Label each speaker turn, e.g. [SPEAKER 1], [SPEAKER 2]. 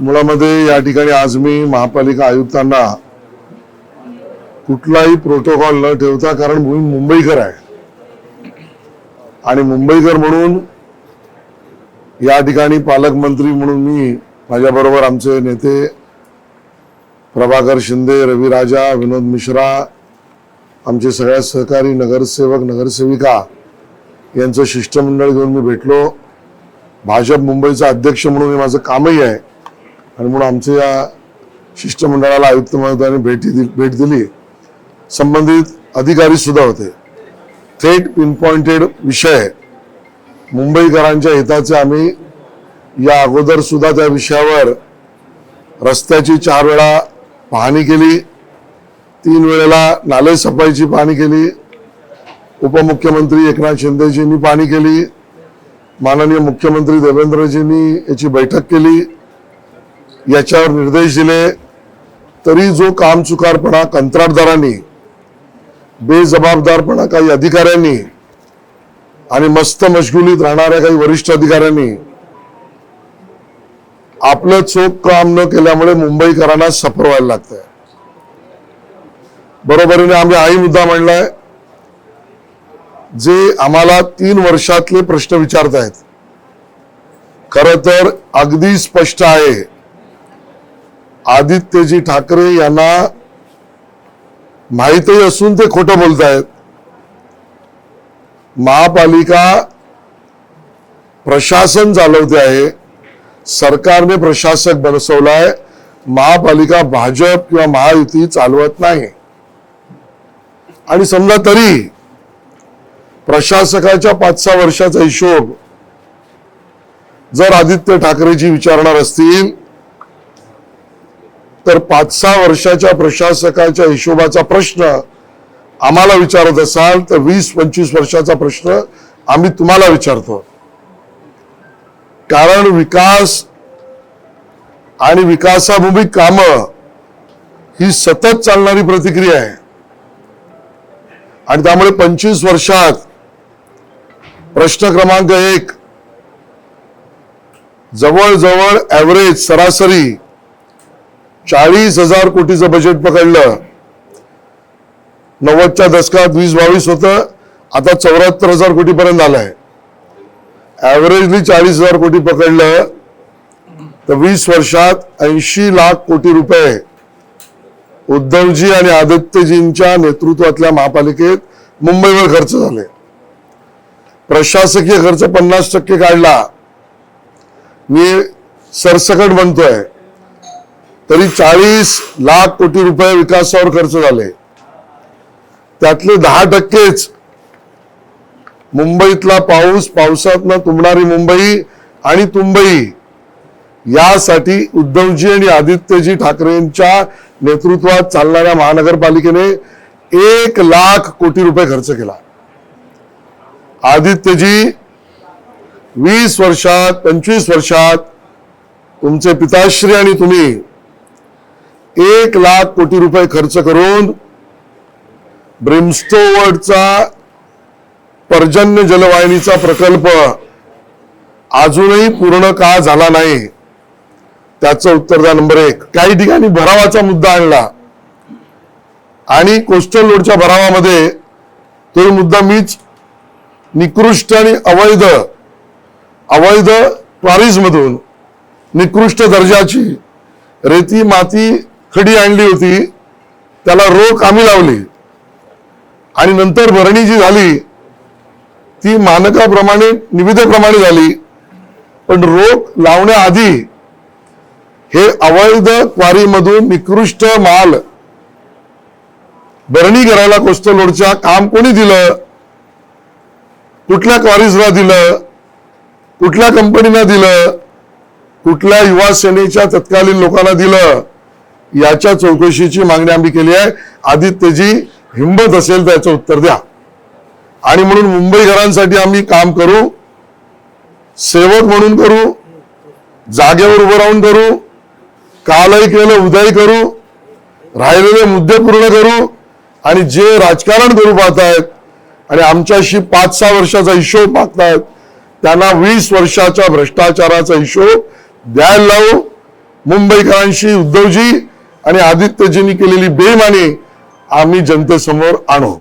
[SPEAKER 1] मुळामध्ये या ठिकाणी आज मी महापालिका आयुक्तांना कुठलाही प्रोटोकॉल न ठेवता कारण मी मुंबईकर आहे. आणि मुंबईकर म्हणून या ठिकाणी पालकमंत्री म्हणून मी माझ्याबरोबर आमचे नेते प्रभाकर शिंदे रवी राजा विनोद मिश्रा आमचे सगळ्या सहकारी नगरसेवक नगरसेविका यांचं शिष्टमंडळ घेऊन मी भेटलो. भाजप मुंबईचा अध्यक्ष म्हणून हे माझं कामही आहे. आणि म्हणून आमच्या या शिष्टमंडळाला आयुक्त महोदयाने भेटी दि भेट दिली. संबंधित अधिकारी सुद्धा होते. थेट पिनपॉइंटेड विषय. मुंबईकरांच्या हिताचे आम्ही या अगोदर सुद्धा त्या विषयावर रस्त्याची चार वेळा पाहणी केली. तीन वेळेला नाले सफाईची पाहणी केली. उपमुख्यमंत्री एकनाथ शिंदेजींनी पाहणी केली. माननीय मुख्यमंत्री देवेंद्रजींनी याची बैठक केली. याच्यावर निर्देश दिले तरी जो कामचुकारपणा कंत्राटदारांनी बेजबाबदारपणा काही अधिकाऱ्यांनी आणि मस्त मशगुलीत राहणाऱ्या काही वरिष्ठ अधिकाऱ्यांनी आपलं चोख काम न केल्यामुळे मुंबईकरांना सफर व्हायला लागतंय. बरोबरीने आम्ही आई मुद्दा मांडलाय जे आम्हाला तीन वर्षातले प्रश्न विचारतायत. खर तर अगदी स्पष्ट आहे आदित्यजी ठाकरे यांना माहितही असून ते खोटं बोलतायत. महापालिका प्रशासन चालवते आहे. सरकारने प्रशासक बसवलाय. महापालिका भाजप किंवा महायुती चालवत नाही. आणि समजा तरी प्रशासकाच्या पाच सहा वर्षाचा हिशोब जर आदित्य ठाकरेजी विचारणार असतील तर पाच सहा वर्षाच्या प्रशासकाच्या हिशोबाचा प्रश्न आम्हाला विचारत असाल तर वीस पंचवीस वर्षाचा प्रश्न आम्ही तुम्हाला विचारतो. कारण विकास आणि विकासाभूमी कामं ही सतत चालणारी प्रतिक्रिया आहे. आणि त्यामुळे पंचवीस वर्षात प्रश्न क्रमांक एक जवळजवळ ॲव्हरेज सरासरी चाळीस हजार कोटीचं बजेट पकडलं. नव्वदच्या दशकात वीस बावीस होतं आता चौऱ्याहत्तर हजार कोटीपर्यंत आलंय. ॲव्हरेजली चाळीस हजार कोटी पकडलं तर वीस वर्षात ऐंशी लाख कोटी रुपये. उद्धवजी आणि आदित्यजींच्या नेतृत्वातल्या महापालिकेत मुंबईवर खर्च झाले. प्रशासकीय खर्च पन्नास टक्के काढला. मी सरसकट म्हणतोय तरी चाळीस लाख कोटी रुपये विकासावर खर्च झाले. त्यातले दहा टक्केच मुंबईतला पाऊस पावसातनं तुंबणारी मुंबई आणि तुंबई यासाठी उद्धवजी आणि आदित्यजी ठाकरेंच्या नेतृत्वात चालणाऱ्या महानगरपालिकेने एक लाख कोटी रुपये खर्च केला. आदित्यजी वीस वर्षात पंचवीस वर्षात तुमचे पिताश्री आणि तुम्ही एक लाख कोटी रुपये खर्च करून ब्रिमस्टोवर्डचा पर्जन्य जलवाहिनीचा प्रकल्प अजूनही पूर्ण का झाला नाही? त्याचं उत्तर द्या नंबर एक. काही ठिकाणी भरावाचा मुद्दा आणला. आणि कोस्टल रोडच्या भरावामध्ये तो मुद्दा मीच निकृष्ट आणि अवैध अवैध क्वारीज मधून निकृष्ट दर्जाची रेती माती खडी आणली होती त्याला रोख आम्ही लावली. आणि नंतर भरणी जी झाली ती मानकाप्रमाणे निविदेप्रमाणे झाली. पण रोख लावण्याआधी हे अवैध क्वारीमधून निकृष्ट माल भरणी करायला कोस्टल रोडच्या काम कोणी दिलं? कुठल्या क्वारीजला दिलं? कुठल्या कंपनीला दिलं? कुठल्या युवा सेनेच्या तत्कालीन लोकांना दिलं? याच्या चौकशीची मागणी आम्ही केली आहे. आदित्यजी हिंमत असेल तर याचं उत्तर द्या. आणि म्हणून मुंबईकरांसाठी आम्ही काम करू सेवक म्हणून करू जागेवर उभं राहून करू कालही केलं उद्याही करू राहिलेले मुद्दे पूर्ण करू आणि जे राजकारण करू पाहतायत आणि आमच्याशी पाच सहा वर्षाचा हिशोब मागतायत त्यांना वीस वर्षाच्या भ्रष्टाचाराचा हिशोब द्यायला लावू. मुंबईकरांशी उद्धवजी आणि आदित्यजींनी केलेली बेमानी आम्ही जनतेसमोर आणू.